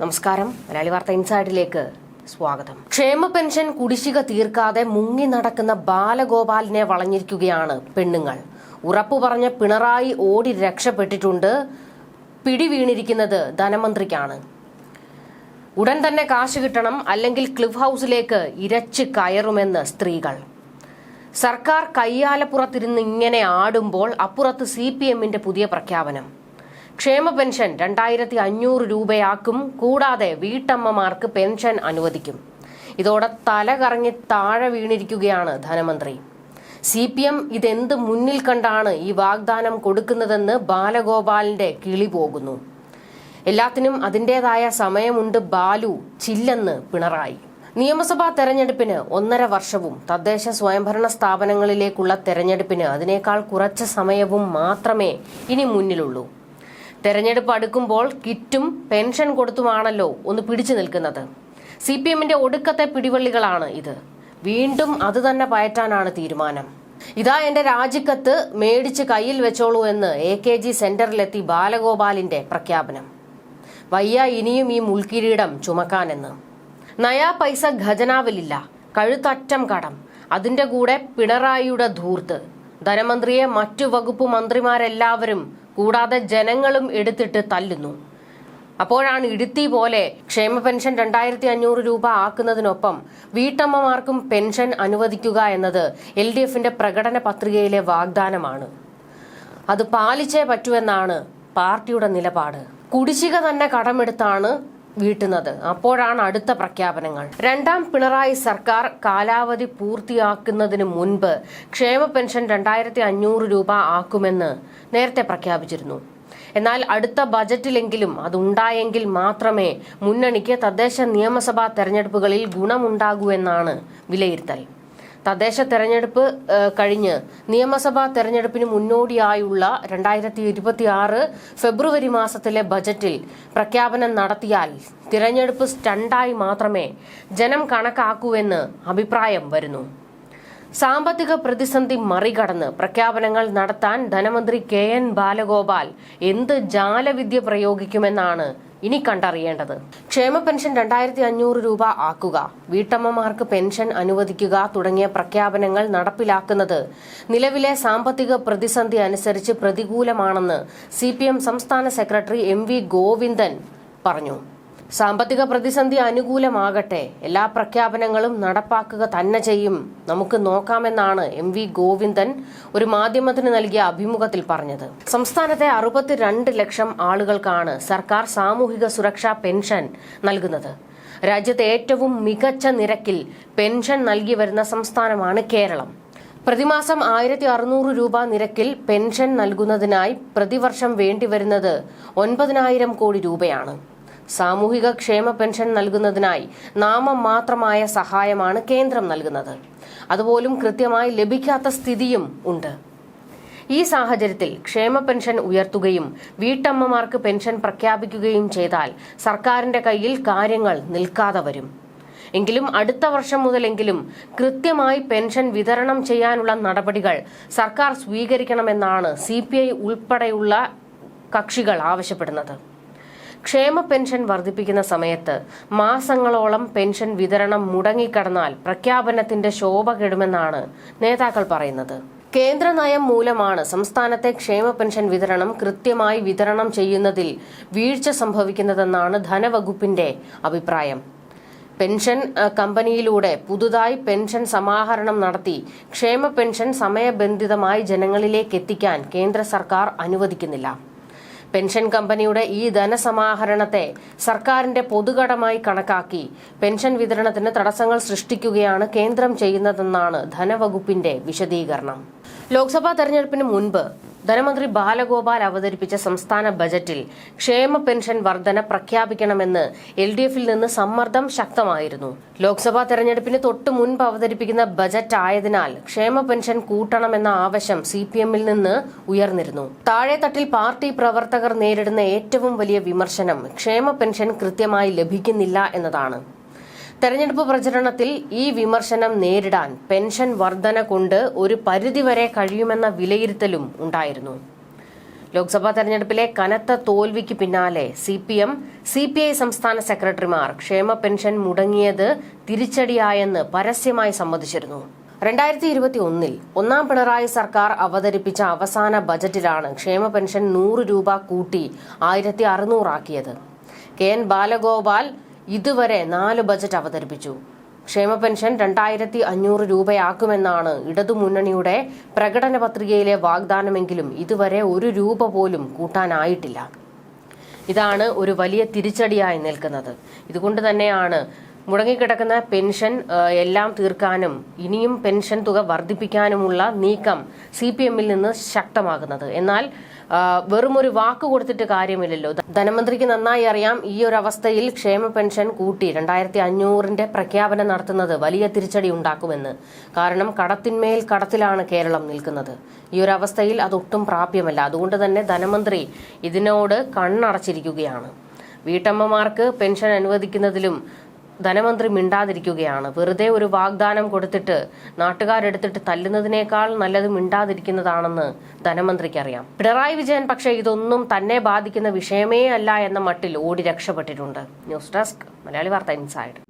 നമസ്കാരം. മലയാളി വാർത്ത ഇൻസൈഡിലേക്ക് സ്വാഗതം. ക്ഷേമ പെൻഷൻ കുടിശ്ശിക തീർക്കാതെ മുങ്ങി നടക്കുന്ന ബാലഗോപാലിനെ വളഞ്ഞിരിക്കുകയാണ് പെണ്ണുങ്ങൾ. ഉറപ്പു പറഞ്ഞ പിണറായി ഓടി രക്ഷപ്പെട്ടിട്ടുണ്ട്. പിടി വീണിരിക്കുന്നത് ധനമന്ത്രിക്കാണ്. ഉടൻ തന്നെ കാശ് കിട്ടണം അല്ലെങ്കിൽ ക്ലിഫ് ഹൗസിലേക്ക് ഇരച്ച് കയറുമെന്ന് സ്ത്രീകൾ. സർക്കാർ കയ്യാലപ്പുറത്തിരുന്ന് ഇങ്ങനെ ആടുമ്പോൾ അപ്പുറത്ത് സി പി എമ്മിന്റെ പുതിയ പ്രഖ്യാപനം. ക്ഷേമ പെൻഷൻ രണ്ടായിരത്തി അഞ്ഞൂറ് രൂപയാക്കും കൂടാതെ വീട്ടമ്മമാർക്ക് പെൻഷൻ അനുവദിക്കും. ഇതോടെ തല കറങ്ങി താഴെ വീണിരിക്കുകയാണ് ധനമന്ത്രി. സി പി എം ഇതെന്ത് മുന്നിൽ കണ്ടാണ് ഈ വാഗ്ദാനം കൊടുക്കുന്നതെന്ന് ബാലഗോപാലിന്റെ കിളി പോകുന്നു. എല്ലാത്തിനും അതിന്റെതായ സമയമുണ്ട് ബാലു ചില്ലെന്ന് പിണറായി. നിയമസഭാ തെരഞ്ഞെടുപ്പിന് ഒന്നര വർഷവും തദ്ദേശ സ്വയംഭരണ സ്ഥാപനങ്ങളിലേക്കുള്ള തെരഞ്ഞെടുപ്പിന് അതിനേക്കാൾ കുറച്ച് സമയവും മാത്രമേ ഇനി മുന്നിലുള്ളൂ. തെരഞ്ഞെടുപ്പ് അടുക്കുമ്പോൾ കിറ്റും പെൻഷൻ കൊടുത്തുമാണല്ലോ ഒന്ന് പിടിച്ചു നിൽക്കുന്നത്. സി പി എമ്മിന്റെ ഒടുക്കത്തെ പിടിവള്ളികളാണ് ഇത്. വീണ്ടും അത് തന്നെ പയറ്റാനാണ് തീരുമാനം. ഇതാ എന്റെ രാജിക്കത്ത് മേടിച്ച് കയ്യിൽ വെച്ചോളൂ എന്ന് എ കെ ജി സെന്ററിലെത്തി ബാലഗോപാലിന്റെ പ്രഖ്യാപനം. വയ്യ ഇനിയും ഈ മുൾക്കിരീടം ചുമക്കാനെന്ന്. നയാ പൈസ ഖജനാവിലില്ല. കഴുത്തറ്റം കടം. അതിന്റെ കൂടെ പിണറായിയുടെ ധൂർത്ത്. ധനമന്ത്രിയെ മറ്റു വകുപ്പ് മന്ത്രിമാരെല്ലാവരും കൂടാതെ ജനങ്ങളും എടുത്തിട്ട് തല്ലുന്നു. അപ്പോഴാണ് ഇടുത്തി പോലെ ക്ഷേമ പെൻഷൻ രണ്ടായിരത്തി അഞ്ഞൂറ് രൂപ ആക്കുന്നതിനൊപ്പം വീട്ടമ്മമാർക്കും പെൻഷൻ അനുവദിക്കുക എന്നത് എൽ ഡി എഫിന്റെ പ്രകടന പത്രികയിലെ വാഗ്ദാനമാണ്. അത് പാലിച്ചേ പറ്റൂവെന്നാണ് പാർട്ടിയുടെ നിലപാട്. കുടിശ്ശിക തന്നെ കടമെടുത്താണ് വീട്ടുന്നത്. അപ്പോഴാണ് അടുത്ത പ്രഖ്യാപനങ്ങൾ. രണ്ടാം പിണറായി സർക്കാർ കാലാവധി പൂർത്തിയാക്കുന്നതിന് മുൻപ് ക്ഷേമ പെൻഷൻ രണ്ടായിരത്തി അഞ്ഞൂറ് രൂപ ആക്കുമെന്ന് നേരത്തെ പ്രഖ്യാപിച്ചിരുന്നു. എന്നാൽ അടുത്ത ബജറ്റിലെങ്കിലും അതുണ്ടായെങ്കിൽ മാത്രമേ മുന്നണിക്ക് തദ്ദേശ നിയമസഭാ തെരഞ്ഞെടുപ്പുകളിൽ ഗുണമുണ്ടാകൂ എന്നാണ് വിലയിരുത്തൽ. തദ്ദേശ തെരഞ്ഞെടുപ്പ് കഴിഞ്ഞ് നിയമസഭാ തെരഞ്ഞെടുപ്പിന് മുന്നോടിയായുള്ള രണ്ടായിരത്തി ഇരുപത്തിയാറ് ഫെബ്രുവരി മാസത്തിലെ ബജറ്റിൽ പ്രഖ്യാപനം നടത്തിയാൽ തിരഞ്ഞെടുപ്പ് സ്റ്റണ്ടായി മാത്രമേ ജനം കണക്കാക്കൂവെന്ന് അഭിപ്രായം വരുന്നു. സാമ്പത്തിക പ്രതിസന്ധി മറികടന്ന് പ്രഖ്യാപനങ്ങൾ നടത്താൻ ധനമന്ത്രി കെ എൻ ബാലഗോപാൽ എന്ത് ജാലവിദ്യ പ്രയോഗിക്കുമെന്നാണ് ഇനി കണ്ടറിയേണ്ടത്. ക്ഷേമ പെൻഷൻ രണ്ടായിരത്തി അഞ്ഞൂറ് രൂപ ആക്കുക. വീട്ടമ്മമാർക്ക് പെൻഷൻ അനുവദിക്കുക തുടങ്ങിയ പ്രഖ്യാപനങ്ങൾ നടപ്പിലാക്കുന്നത് നിലവിലെ സാമ്പത്തിക പ്രതിസന്ധി അനുസരിച്ച് പ്രതികൂലമാണെന്ന് സി സംസ്ഥാന സെക്രട്ടറി എം വി ഗോവിന്ദൻ പറഞ്ഞു. സാമ്പത്തിക പ്രതിസന്ധി അനുകൂലമാകട്ടെ. എല്ലാ പ്രഖ്യാപനങ്ങളും നടപ്പാക്കുക തന്നെ ചെയ്യും. നമുക്ക് നോക്കാമെന്നാണ് എം വി ഗോവിന്ദൻ ഒരു മാധ്യമത്തിന് നൽകിയ അഭിമുഖത്തിൽ പറഞ്ഞത്. സംസ്ഥാനത്തെ അറുപത്തിരണ്ട് ലക്ഷം ആളുകൾക്കാണ് സർക്കാർ സാമൂഹിക സുരക്ഷാ പെൻഷൻ നൽകുന്നത്. രാജ്യത്തെ ഏറ്റവും മികച്ച നിരക്കിൽ പെൻഷൻ നൽകി വരുന്ന സംസ്ഥാനമാണ് കേരളം. പ്രതിമാസം ആയിരത്തി അറുന്നൂറ് രൂപ നിരക്കിൽ പെൻഷൻ നൽകുന്നതിനായി പ്രതിവർഷം വേണ്ടിവരുന്നത് ഒൻപതിനായിരം കോടി രൂപയാണ്. സാമൂഹിക ക്ഷേമ പെൻഷൻ നൽകുന്നതിനായി നാമം മാത്രമായ സഹായമാണ് കേന്ദ്രം നൽകുന്നത്. അതുപോലും കൃത്യമായി ലഭിക്കാത്ത സ്ഥിതിയും ഉണ്ട്. ഈ സാഹചര്യത്തിൽ ക്ഷേമ പെൻഷൻ ഉയർത്തുകയും വീട്ടമ്മമാർക്ക് പെൻഷൻ പ്രഖ്യാപിക്കുകയും ചെയ്താൽ സർക്കാരിന്റെ കയ്യിൽ കാര്യങ്ങൾ നിൽക്കാതെ വരും. എങ്കിലും അടുത്ത വർഷം മുതലെങ്കിലും കൃത്യമായി പെൻഷൻ വിതരണം ചെയ്യാനുള്ള നടപടികൾ സർക്കാർ സ്വീകരിക്കണമെന്നാണ് സി ഉൾപ്പെടെയുള്ള കക്ഷികൾ ആവശ്യപ്പെടുന്നത്. ക്ഷേമ പെൻഷൻ വർദ്ധിപ്പിക്കുന്ന സമയത്ത് മാസങ്ങളോളം പെൻഷൻ വിതരണം മുടങ്ങിക്കടന്നാൽ പ്രഖ്യാപനത്തിന്റെ ശോഭ കെടുമെന്നാണ് നേതാക്കൾ പറയുന്നത്. കേന്ദ്ര നയം മൂലമാണ് സംസ്ഥാനത്തെ ക്ഷേമ പെൻഷൻ വിതരണം കൃത്യമായി വിതരണം ചെയ്യുന്നതിൽ വീഴ്ച സംഭവിക്കുന്നതെന്നാണ് ധനവകുപ്പിന്റെ അഭിപ്രായം. പെൻഷൻ കമ്പനിയിലൂടെ പുതുതായി പെൻഷൻ സമാഹരണം നടത്തി ക്ഷേമ പെൻഷൻ സമയബന്ധിതമായി ജനങ്ങളിലേക്ക് എത്തിക്കാൻ കേന്ദ്ര സർക്കാർ അനുവദിക്കുന്നില്ല. പെൻഷൻ കമ്പനിയുടെ ഈ ധനസമാഹരണത്തെ സർക്കാരിന്റെ പൊതുകടമായി കണക്കാക്കി. പെൻഷൻ വിതരണത്തിന് തടസ്സങ്ങൾ സൃഷ്ടിക്കുകയാണ് കേന്ദ്രം ചെയ്യുന്നതെന്നാണ് ധനവകുപ്പിന്റെ വിശദീകരണം. ലോക്സഭാ തെരഞ്ഞെടുപ്പിന് മുൻപ് ധനമന്ത്രി ബാലഗോപാൽ അവതരിപ്പിച്ച സംസ്ഥാന ബജറ്റിൽ ക്ഷേമ പെൻഷൻ വർധന പ്രഖ്യാപിക്കണമെന്ന് എൽ ഡി എഫിൽ നിന്ന് സമ്മർദ്ദം ശക്തമായിരുന്നു. ലോക്സഭാ തെരഞ്ഞെടുപ്പിന് തൊട്ടു മുൻപ് അവതരിപ്പിക്കുന്ന ബജറ്റ് ആയതിനാൽ ക്ഷേമ പെൻഷൻ കൂട്ടണമെന്ന ആവശ്യം സി പി എമ്മിൽ നിന്ന് ഉയർന്നിരുന്നു. താഴെത്തട്ടിൽ പാർട്ടി പ്രവർത്തകർ നേരിടുന്ന ഏറ്റവും വലിയ വിമർശനം ക്ഷേമ പെൻഷൻ കൃത്യമായി ലഭിക്കുന്നില്ല എന്നതാണ്. തെരഞ്ഞെടുപ്പ് പ്രചരണത്തിൽ ഈ വിമർശനം നേരിടാൻ പെൻഷൻ വർധന കൊണ്ട് ഒരു പരിധിവരെ കഴിയുമെന്ന വിലയിരുത്തലും ഉണ്ടായിരുന്നു. ലോക്സഭാ തെരഞ്ഞെടുപ്പിലെ കനത്ത തോൽവിക്ക് പിന്നാലെ C P M C P I സംസ്ഥാന സെക്രട്ടറിമാർ ക്ഷേമ പെൻഷൻ മുടങ്ങിയത് തിരിച്ചടിയായെന്ന് പരസ്യമായി സമ്മതിച്ചിരുന്നു. രണ്ടായിരത്തി ഇരുപത്തി ഒന്നിൽ ഒന്നാം പിണറായി സർക്കാർ അവതരിപ്പിച്ച അവസാന ബജറ്റിലാണ് ക്ഷേമ പെൻഷൻ നൂറ് രൂപ കൂട്ടി ആയിരത്തി അറുന്നൂറാക്കിയത് കെ എൻ ബാലഗോപാൽ ഇതുവരെ നാല് ബജറ്റ് അവതരിപ്പിച്ചു. ക്ഷേമ പെൻഷൻ രണ്ടായിരത്തി അഞ്ഞൂറ് രൂപയാക്കുമെന്നാണ് ഇടതുമുന്നണിയുടെ പ്രകടന പത്രികയിലെ വാഗ്ദാനമെങ്കിലും ഇതുവരെ ഒരു രൂപ പോലും കൂട്ടാനായിട്ടില്ല. ഇതാണ് ഒരു വലിയ തിരിച്ചടിയായി നിൽക്കുന്നത്. ഇതുകൊണ്ട് തന്നെയാണ് മുടങ്ങിക്കിടക്കുന്ന പെൻഷൻ എല്ലാം തീർക്കാനും ഇനിയും പെൻഷൻ തുക വർദ്ധിപ്പിക്കാനുമുള്ള നീക്കം സി പി എമ്മിൽ നിന്ന് ശക്തമാകുന്നത്. എന്നാൽ വെറും ഒരു വാക്ക് കൊടുത്തിട്ട് കാര്യമില്ലല്ലോ. ധനമന്ത്രിക്ക് നന്നായി അറിയാം ഈ ഒരു അവസ്ഥയിൽ ക്ഷേമ പെൻഷൻ കൂട്ടി രണ്ടായിരത്തി അഞ്ഞൂറിന്റെ പ്രഖ്യാപനം നടത്തുന്നത് വലിയ തിരിച്ചടി ഉണ്ടാക്കുമെന്ന്. കാരണം കടത്തിന്മേൽ കടത്തിലാണ് കേരളം നിൽക്കുന്നത്. ഈ ഒരു അവസ്ഥയിൽ അതൊട്ടും പ്രാപ്യമല്ല. അതുകൊണ്ട് തന്നെ ധനമന്ത്രി ഇതിനോട് കണ്ണടച്ചിരിക്കുകയാണ്. വീട്ടമ്മമാർക്ക് പെൻഷൻ അനുവദിക്കുന്നതിലും ധനമന്ത്രി മിണ്ടാതിരിക്കുകയാണ്. വെറുതെ ഒരു വാഗ്ദാനം കൊടുത്തിട്ട് നാട്ടുകാരെടുത്തിട്ട് തല്ലുന്നതിനേക്കാൾ നല്ലത് മിണ്ടാതിരിക്കുന്നതാണെന്ന് ധനമന്ത്രിക്കറിയാം. പിണറായി വിജയൻ പക്ഷെ ഇതൊന്നും തന്നെ ബാധിക്കുന്ന വിഷയമേ അല്ല എന്ന മട്ടിൽ ഓടി രക്ഷപ്പെട്ടിട്ടുണ്ട്. ന്യൂസ് ഡെസ്ക് മലയാളി വാർത്ത ഇൻസൈഡ്.